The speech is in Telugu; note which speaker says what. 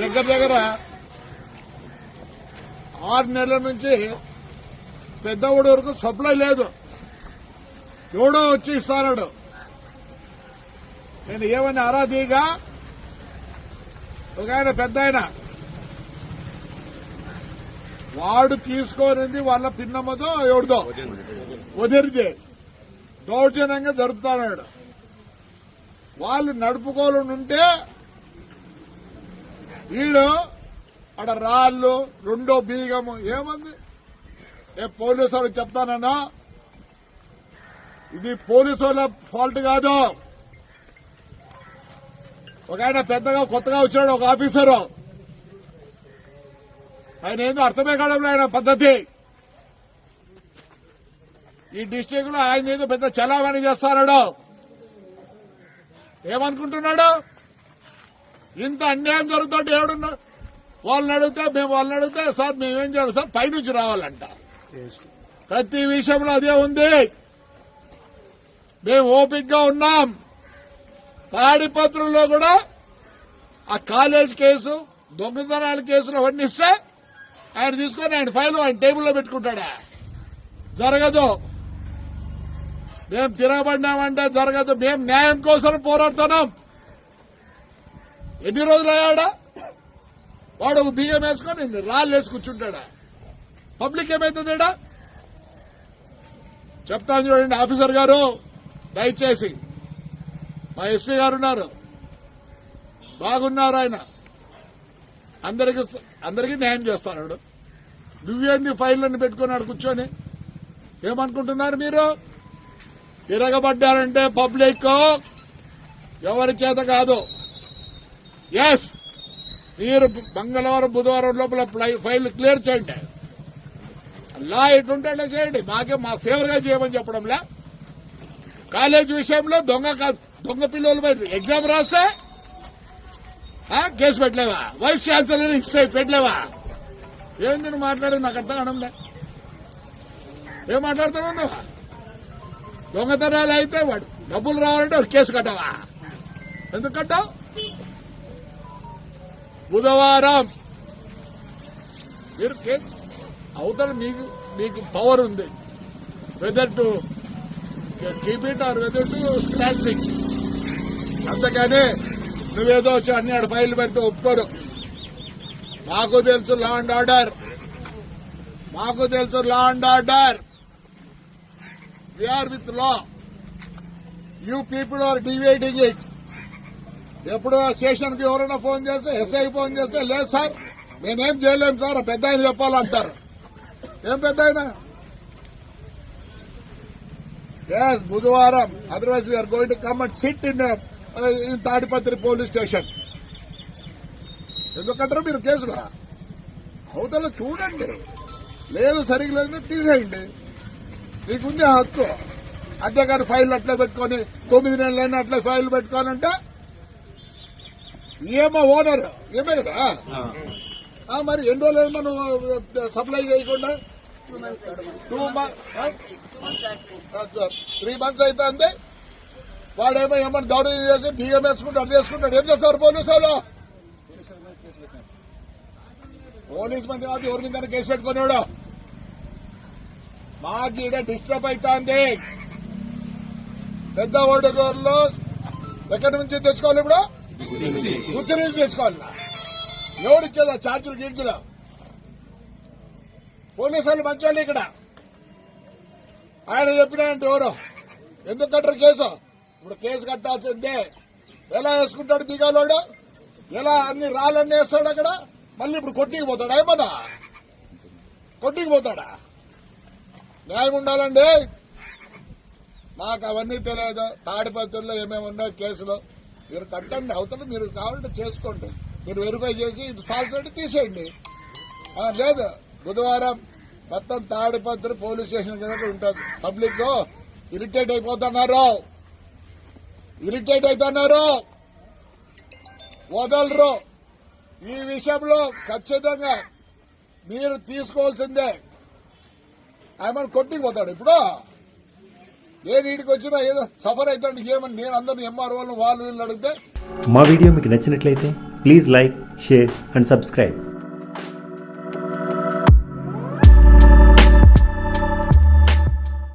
Speaker 1: దగ్గర దగ్గర ఆరు నెలల నుంచి పెద్దవాడి వరకు సప్లై లేదు. ఎవడో వచ్చి ఇస్తాడు నేను ఏమని అరాధీగా ఒక ఆయన పెద్ద ఆయన. వాడు తీసుకోనింది వాళ్ళ పిన్నమ్మదో ఎవడిదో? వదిలితే దౌర్జన్యంగా జరుపుతాడు వాళ్ళు నడుపుకోవాలని ఉంటే వీడు అక్కడ రాళ్ళు రెండో బీగము ఏమంది? ఏ పోలీసు వాళ్ళకి చెప్తానన్నా? ఇది పోలీసు వాళ్ళ ఫాల్ట్ కాదు. ఒక ఆయన పెద్దగా కొత్తగా వచ్చాడు ఒక ఆఫీసరు. ఆయన ఏందో అర్థమే కావడం ఆయన పద్ధతి. ఈ డిస్టిక్లో ఆయన ఏదో పెద్ద చలామణి చేస్తాడు ఏమనుకుంటున్నాడు? ఇంత అన్యాయం జరుగుతుంటే ఎవడున్నా వాళ్ళని అడిగితే మేము వాళ్ళని అడిగితే సార్ మేమేం చేయాలి? సార్ పైనుంచి రావాలంట. ప్రతి విషయంలో అదే ఉంది. మేము ఓపిక్గా ఉన్నాం. తాడిపత్రుల్లో కూడా ఆ కాలేజ్ కేసు దొంగతనాల కేసులు అవన్నీ ఇస్తే ఆయన తీసుకొని ఆయన ఫైల్ ఆయన టేబుల్లో పెట్టుకుంటాడా? జరగదు. మేము తిరగబడినామంటే జరగదు. మేము న్యాయం కోసం పోరాడుతున్నాం. ఎన్ని రోజులు అయ్యాడా? వాడు ఒక బియ్యం వేసుకొని రాళ్ళు వేసి కూర్చుంటాడా? పబ్లిక్ ఏమైతుందేడా? చెప్తాను చూడండి ఆఫీసర్ గారు దయచేసి. మా ఎస్పీ గారు ఉన్నారు. బాగున్నారు ఆయన. అందరికి అందరికీ న్యాయం చేస్తాడు నువ్వేంది ఫైళ్ళని పెట్టుకున్నాడు కూర్చొని? ఏమనుకుంటున్నారు మీరు? తిరగబడ్డారంటే పబ్లిక్ ఎవరి చేత కాదు. ఎస్ మీరు మంగళవారం బుధవారం లోపల ఫైల్ క్లియర్ చేయండి. లా ఎటుంటే చేయండి. మాకే మా ఫేవర్గా చేయమని చెప్పడంలే? కాలేజ్ విషయంలో దొంగ కా- దొంగ పిల్లలు ఎగ్జామ్ రాస్తే కేసు పెట్టలేవా? వైస్ ఛాన్సలర్ ఇస్తే పెట్టలేవా? ఏంది నువ్వు మాట్లాడేది? నాకు అర్థం కావడంలే. ఏం మాట్లాడుతున్నావు నువ్వు? దొంగతనాలు అయితే వాడు డబ్బులు రావాలంటే కేసు కట్టవా? ఎందుకు కట్టావు? బుధవారం. మీరు అవతల మీకు మీకు పవర్ ఉంది. Whether to keep it or whether to scratch it అంతగానే నువ్వేదో వచ్చి అన్ని ఆడ ఫైల్ పెడితే ఒప్పుకోరు. మాకు తెలుసు లా అండ్ ఆర్డర్ మాకు తెలుసు law and order we're with law you people are dividing it ఎప్పుడు స్టేషన్కి ఎవరైనా ఫోన్ చేస్తే ఎస్ఐ ఫోన్ చేస్తే లేదు సార్ మేమేం చేయలేము సార్ పెద్ద ఆయన చెప్పాలంటారు. ఏం పెద్ద ఆయన? ఎస్ బుధవారం. Otherwise we're going to come and sit in in Tadipatri police station ఎందుకంటారు మీరు కేసులా? అవతల చూడండి. లేదు సరిగ్గా లేదు తీసేయండి. మీకుంది హక్కు. అంతేగాని ఫైల్ అట్లా పెట్టుకొని తొమ్మిది నెలలైనా అట్లా ఫైల్ పెట్టుకోనంటే ఏమో ఓనర్. ఏమే కదా? మరి ఎన్ని రోజులైనా నువ్వు సప్లై చేయకుండా? టూ త్రీ మంత్స్ అయితే అంతే వాడేమో ఏమన్నా దౌర్జన్యం చేసి బియ్యం వేసుకుంటాడు అది వేసుకుంటాడు. ఏం చేస్తారు పోలీసు వాళ్ళు పోలీస్ మంది కాదు ఎవరి మీద కేసు పెట్టుకున్నాడు మాకు ఈడ డిస్టర్బ్ అవుతుంది పెద్ద ఓడగోర్లు. ఎక్కడి నుంచి తెచ్చుకోవాలి ఇప్పుడు? గుర్తు నుంచి తెచ్చుకోవాలి ఎవడిచ్చేదా ఛార్జీలు గీర్జీలు? పోలీసు వాళ్ళు మంచోళ్ళు ఇక్కడ. ఆయన చెప్పినాయంటే ఎవరు? ఎందుకు కట్టరు కేసు? ఇప్పుడు కేసు కట్టాల్సిందే. ఎలా వేసుకుంటాడు దిగాలోడు ఎలా అన్ని రాళ్ళన్నీ వేస్తాడు అక్కడ? మళ్ళీ ఇప్పుడు కొట్టికి పోతాడా ఏమన్నా? కొట్టికి పోతాడా? న్యాయం ఉండాలండి. మాకు అవన్నీ తెలియదు. తాడిపత్రుల్లో ఏమేమి ఉన్నాయో కేసులు. మీరు కట్టండి అవతల మీరు కావాలంటే చేసుకోండి. మీరు వెరిఫై చేసి ఇది ఫాల్స్ అంటే తీసేయండి. లేదు. బుధవారం మొత్తం తాడిపత్రి పోలీస్ స్టేషన్ కింద ఉంటుంది. పబ్లిక్ ఇరిటేట్ అయిపోతున్నారు. ఇరిటేట్ అవుతున్నారు వదలరు. ఈ విషయంలో ఖచ్చితంగా మీరు తీసుకోవాల్సిందే. ఆయన కొట్టుకుపోతాడు ఇప్పుడు? నేను వీడికి వచ్చినా ఏదో సఫర్ అవుతాడు ఏమని నేను అందరిని ఎంఆర్ఓ వాళ్ళు వీళ్ళు అడిగితే
Speaker 2: మా వీడియో మీకు నచ్చినట్లయితే please like share and subscribe.